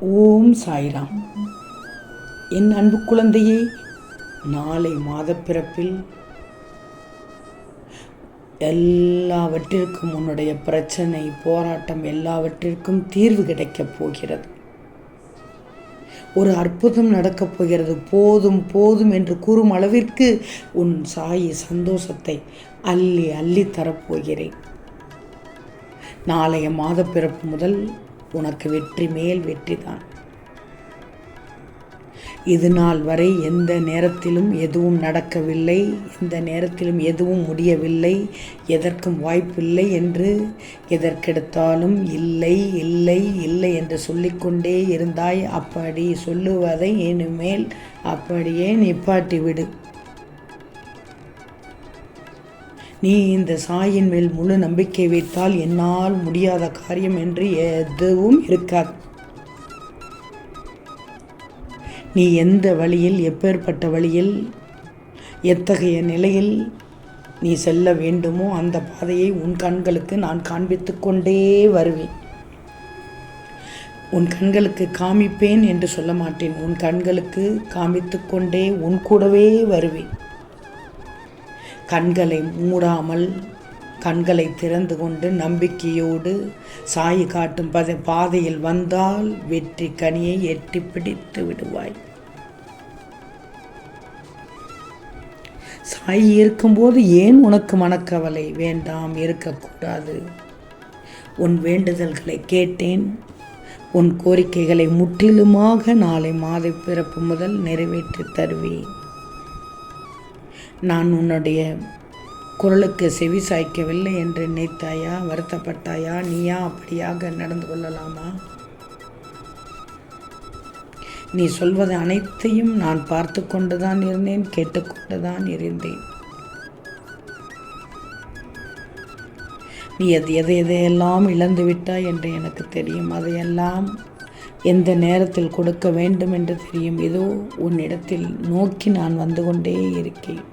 ஓம் சாய்ராம். என் அன்பு குழந்தையே நாளை மாதப்பிறப்பில் எல்லாவற்றிற்கும் உன்னுடைய பிரச்சனை போராட்டம் எல்லாவற்றிற்கும் தீர்வு கிடைக்கப் போகிறது. ஒரு அற்புதம் நடக்கப் போகிறது. போதும் போதும் என்று கூறும் அளவிற்கு உன் சாயி சந்தோஷத்தை அள்ளி அள்ளி தரப்போகிறேன். நாளைய மாதப்பிறப்பு முதல் உனக்கு வெற்றி மேல் வெற்றி தான். இது நாள் வரை எந்த நேரத்திலும் எதுவும் நடக்கவில்லை எந்த நேரத்திலும் எதுவும் முடியவில்லை எதற்கும் வாய்ப்பில்லை என்று எதற்கெடுத்தாலும் இல்லை இல்லை இல்லை என்று சொல்லிக்கொண்டே இருந்தாய். அப்படி சொல்லுவதை இனிமேல் அப்படியே நிப்பாட்டி நீ இந்த சாயின் மேல் முழு நம்பிக்கை வைத்தால் என்னால் முடியாத காரியம் என்று எதுவும் இருக்காது. நீ எந்த வழியில் எப்பேற்பட்ட வழியில் எத்தகைய நிலையில் நீ செல்ல வேண்டுமோ அந்த பாதையை உன் கண்களுக்கு நான் காண்பித்து கொண்டே வருவேன். உன் கண்களுக்கு காமிப்பேன் என்று சொல்ல மாட்டேன். உன் கண்களுக்கு காமித்து கொண்டே உன் கூடவே வருவேன். கண்களை மூடாமல் கண்களை திறந்து கொண்டு நம்பிக்கையோடு சாய் காட்டும் பத பாதையில் வந்தால் வெற்றி கனியை எட்டி பிடித்து விடுவாய். சாய் இருக்கும்போது ஏன் உனக்கு மனக்கவலை? வேண்டாம் இருக்கக்கூடாது. உன் வேண்டுதல்களை கேட்டேன். உன் கோரிக்கைகளை முற்றிலுமாக நாளை மாத பிறப்பு முதல் நிறைவேற்றி தருவேன். நான் உன்னுடைய குரலுக்கு செவி சாய்க்கவில்லை என்று நினைத்தாயா? வருத்தப்பட்டாயா? நீயா? அப்படியாக நடந்து கொள்ளலாமா? நீ சொல்வது அனைத்தையும் நான் பார்த்து கொண்டுதான் இருந்தேன் கேட்டுக்கொண்டுதான் இருந்தேன். நீ அது எதை எதையெல்லாம் இழந்து விட்டாய் என்று எனக்கு தெரியும். அதையெல்லாம் எந்த நேரத்தில் கொடுக்க வேண்டும் என்று தெரியும். இதோ உன்னிடத்தில் நோக்கி நான் வந்து கொண்டே இருக்கேன்.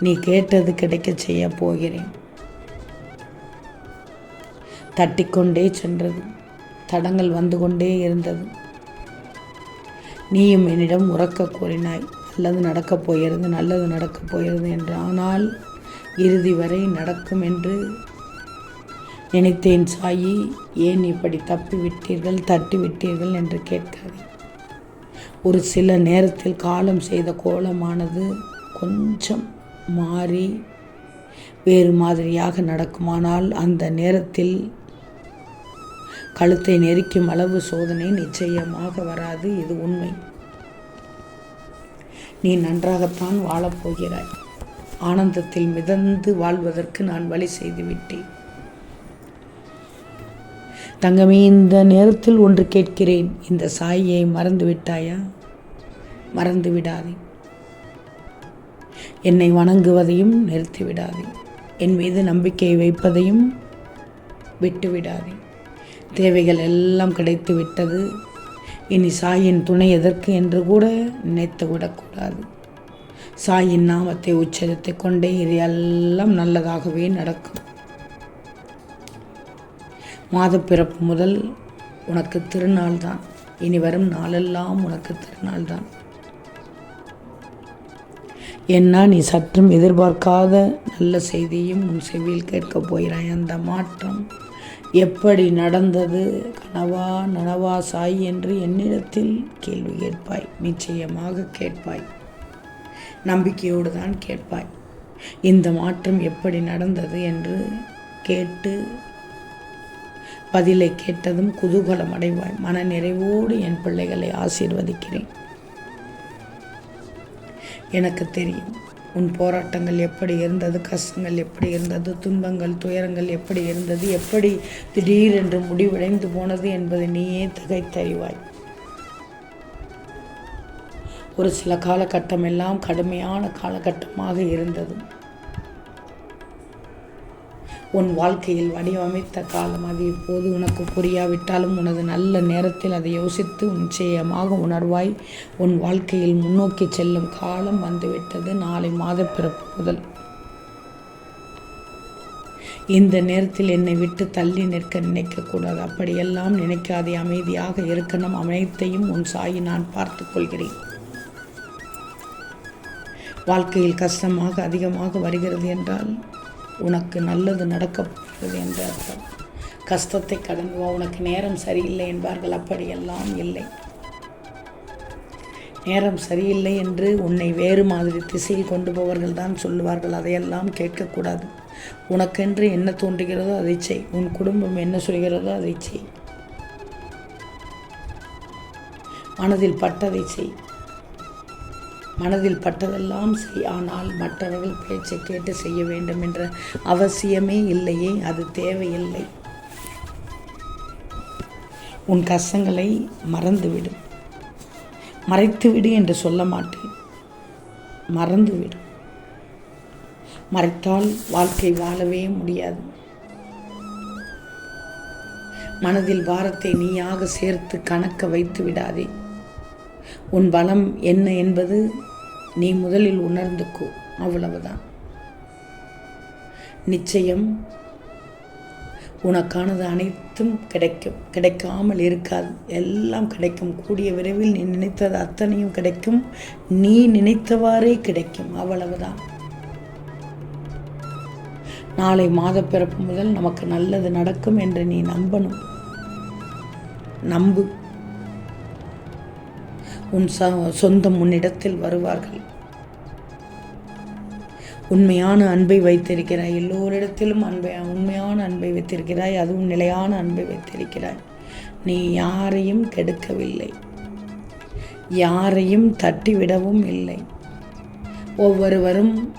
நீ கேட்டது கிடைக்க செய்ய போகிறேன். தட்டிக்கொண்டே சென்றது. தடங்கள் வந்து கொண்டே இருந்தது. நீயும் என்னிடம் உறக்க கூறினாய் நல்லது நடக்கப் போகிறது நல்லது நடக்கப் போகிறது என்று. ஆனால் இறுதி வரை நடக்கும் என்று நினைத்தேன் சாயி. ஏன் இப்படி தப்பி விட்டீர்கள் தட்டி விட்டீர்கள் என்று கேட்காதே. ஒரு சில நேரத்தில் காலம் செய்த கோலமானது கொஞ்சம் மாறி வேறு மாதிரியாக நடக்குமானால் அந்த நேரத்தில் கழுத்தை நெரிக்கும் அளவு சோதனை நிச்சயமாக வராது இது உண்மை. நீ நன்றாகத்தான் வாழப்போகிறாய். ஆனந்தத்தில் மிதந்து வாழ்வதற்கு நான் வழி செய்துவிட்டேன். தங்கமே இந்த நேரத்தில் ஒன்று கேட்கிறேன். இந்த சாயை மறந்து விட்டாயா மறந்து விடாதே என்னை வணங்குவதையும் நிறுத்திவிடாதே. என் மீது நம்பிக்கை வைப்பதையும் விட்டுவிடாதே. தேவைகள் எல்லாம் கிடைத்து விட்டது இனி சாயின் துணை எதற்கு என்று கூட நினைத்து விடக்கூடாது சாயின் நாமத்தை உச்சரித்து கொண்டே இது எல்லாம் நல்லதாகவே நடக்கும். மாதப்பிறப்பு முதல் உனக்கு திருநாள் தான் இனி வரும் நாளெல்லாம் உனக்கு திருநாள் தான் என்ன நீ சற்றும் எதிர்பார்க்காத நல்ல செய்தியும் உன் செவியில் கேட்கப் போகிறாய்? அந்த மாற்றம் எப்படி நடந்தது? கனவா நனவா சாய் என்று என்னிடத்தில் கேள்வி கேட்பாய். நிச்சயமாக கேட்பாய். நம்பிக்கையோடு தான் கேட்பாய். இந்த மாற்றம் எப்படி நடந்தது என்று கேட்டு பதிலை கேட்டதும் குதூகலம் அடைவாய். மன நிறைவோடு என் பிள்ளைகளை ஆசீர்வதிக்கிறேன். எனக்கு தெரியும். உன் போராட்டங்கள் எப்படி இருந்தது? கஷ்டங்கள் எப்படி இருந்தது? துன்பங்கள் துயரங்கள் எப்படி இருந்தது? எப்படி திடீரென்று முடிவடைந்து போனது என்பதை நீயே திகைத்தறிவாய் ஒரு சில காலகட்டமெல்லாம் கடுமையான காலகட்டமாக இருந்தது. உன் வாழ்க்கையில் வடிவமைத்த காலம் அது இப்போது உனக்கு புரியாவிட்டாலும் உனது நல்ல நேரத்தில் அதை யோசித்து நிச்சயமாக உணர்வாய். உன் வாழ்க்கையில் முன்னோக்கி செல்லும் காலம் வந்துவிட்டது. நாளை மாத பிறப்பு முதல். இந்த நேரத்தில் என்னை விட்டு தள்ளி நிற்க நினைக்கக்கூடாது. அப்படியெல்லாம் நினைக்காதே. அமைதியாக இருக்கணும். அனைத்தையும் உன் சாயி நான் பார்த்து கொள்கிறேன். வாழ்க்கையில் கஷ்டமாக அதிகமாக வருகிறது என்றால் உனக்கு நல்லது நடக்கப் போகிறது என்று அர்த்தம் கஷ்டத்தை கடந்து வா உனக்கு நேரம் சரியில்லை என்பார்கள். அப்படியெல்லாம் இல்லை. நேரம் சரியில்லை என்று உன்னை வேறு மாதிரி திசையில் கொண்டு போவர்கள் தான் சொல்லுவார்கள். அதையெல்லாம் கேட்கக்கூடாது. உனக்கென்று என்ன தோன்றுகிறதோ அதை செய். உன் குடும்பம் என்ன சொல்கிறதோ அதை செய். மனதில் பட்டதை செய். மனதில் பட்டதெல்லாம் செய் ஆனால் மற்றவர்கள் பேச்சை கேட்டு செய்ய வேண்டும் என்ற அவசியமே இல்லையே அது தேவையில்லை. உன் கஷ்டங்களை மறந்துவிடு. மறைத்துவிடு என்று சொல்ல மாட்டேன். மறந்துவிடும் மறைத்தால் வாழ்க்கை வாழவே முடியாது. மனதில் பாரத்தை நீயாக சேர்த்து கணக்க வைத்து விடாதே. உன் பலம் என்ன என்பது நீ முதலில் உணர்ந்துக்கோ. அவ்வளவுதான். நிச்சயம் உனக்கானது அனைத்தும் கிடைக்கும். கிடைக்காமல் இருக்காது. எல்லாம் கிடைக்கும். கூடிய விரைவில் நீ நினைத்தது அத்தனையும் கிடைக்கும். நீ நினைத்தவாறே கிடைக்கும். அவ்வளவுதான். நாளை மாத பிறப்பு முதல் நமக்கு நல்லது நடக்கும் என்று நீ நம்பணும். நம்பு. உன் ச சொந்தம் உன்னிடத்தில் வருவார்கள். உண்மையான அன்பை வைத்திருக்கிறாய். எல்லோரிடத்திலும் அன்பை உண்மையான அன்பை வைத்திருக்கிறாய். அதுவும் நிலையான அன்பை வைத்திருக்கிறாய். நீ யாரையும் கெடுக்கவில்லை. யாரையும் தட்டிவிடவும் இல்லை. ஒவ்வொருவரும்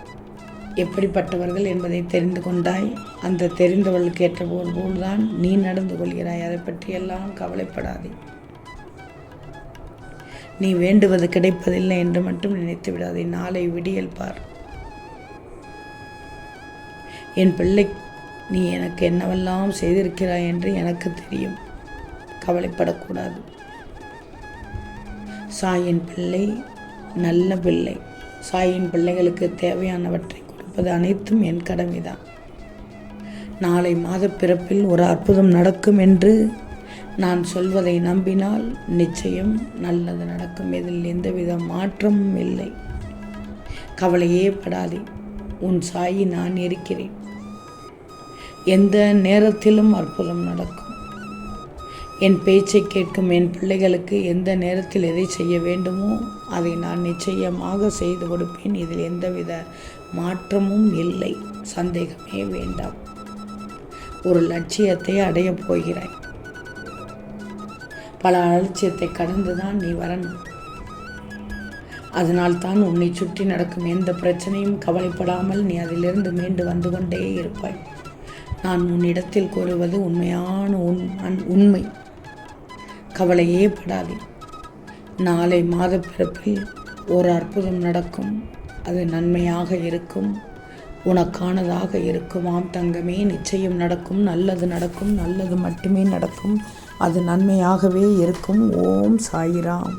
எப்படிப்பட்டவர்கள் என்பதை தெரிந்து கொண்டாய். அந்த தெரிந்தவர்களுக்கு ஏற்ற போல் போல்தான் நீ நடந்து கொள்கிறாய். அதை பற்றியெல்லாம் கவலைப்படாதே. நீ வேண்டுவது கிடைப்பதில்லை என்று மட்டும் நினைத்து விடாதே. நாளை விடியல் பார். என் பிள்ளை நீ எனக்கு என்னவெல்லாம் செய்திருக்கிறாய் என்று எனக்கு தெரியும். கவலைப்படக்கூடாது. சாயின் பிள்ளை நல்ல பிள்ளை. சாயின் பிள்ளைகளுக்கு தேவையானவற்றை கொடுப்பது அனைத்தும் என் கடமைதான். நாளை மாத பிறப்பில் ஒரு அற்புதம் நடக்கும் என்று நான் சொல்வதை நம்பினால் நிச்சயம் நல்லது நடக்கும். இதில் எந்தவித மாற்றமும் இல்லை. கவலையே படாதே உன் சாயி நான் இருக்கிறேன். எந்த நேரத்திலும் அற்புதம் நடக்கும். என் பேச்சை கேட்கும் என் பிள்ளைகளுக்கு எந்த நேரத்தில் எதை செய்ய வேண்டுமோ அதை நான் நிச்சயமாக செய்து கொடுப்பேன். இதில் எந்தவித மாற்றமும் இல்லை. சந்தேகமே வேண்டாம். ஒரு லட்சியத்தை அடையப் போகிறாய் பல அலட்சியத்தை கடந்துதான் நீ வரணும். அதனால் தான் உன்னை சுற்றி நடக்கும் எந்த பிரச்சனையும் கவலைப்படாமல் நீ அதிலிருந்து மீண்டு வந்து கொண்டே இருப்பாய். நான் உன்னிடத்தில் கூறுவது உண்மையான உன் உண்மை. கவலையே படாதே. நாளை மாத பிறப்பில் ஒரு அற்புதம் நடக்கும். அது நன்மையாக இருக்கும். உனக்கானதாக இருக்குமாம் தங்கமே. நிச்சயம் நடக்கும். நல்லது நடக்கும். நல்லது மட்டுமே நடக்கும். அது நன்மையாகவே இருக்கும். ஓம் சாயிராம்.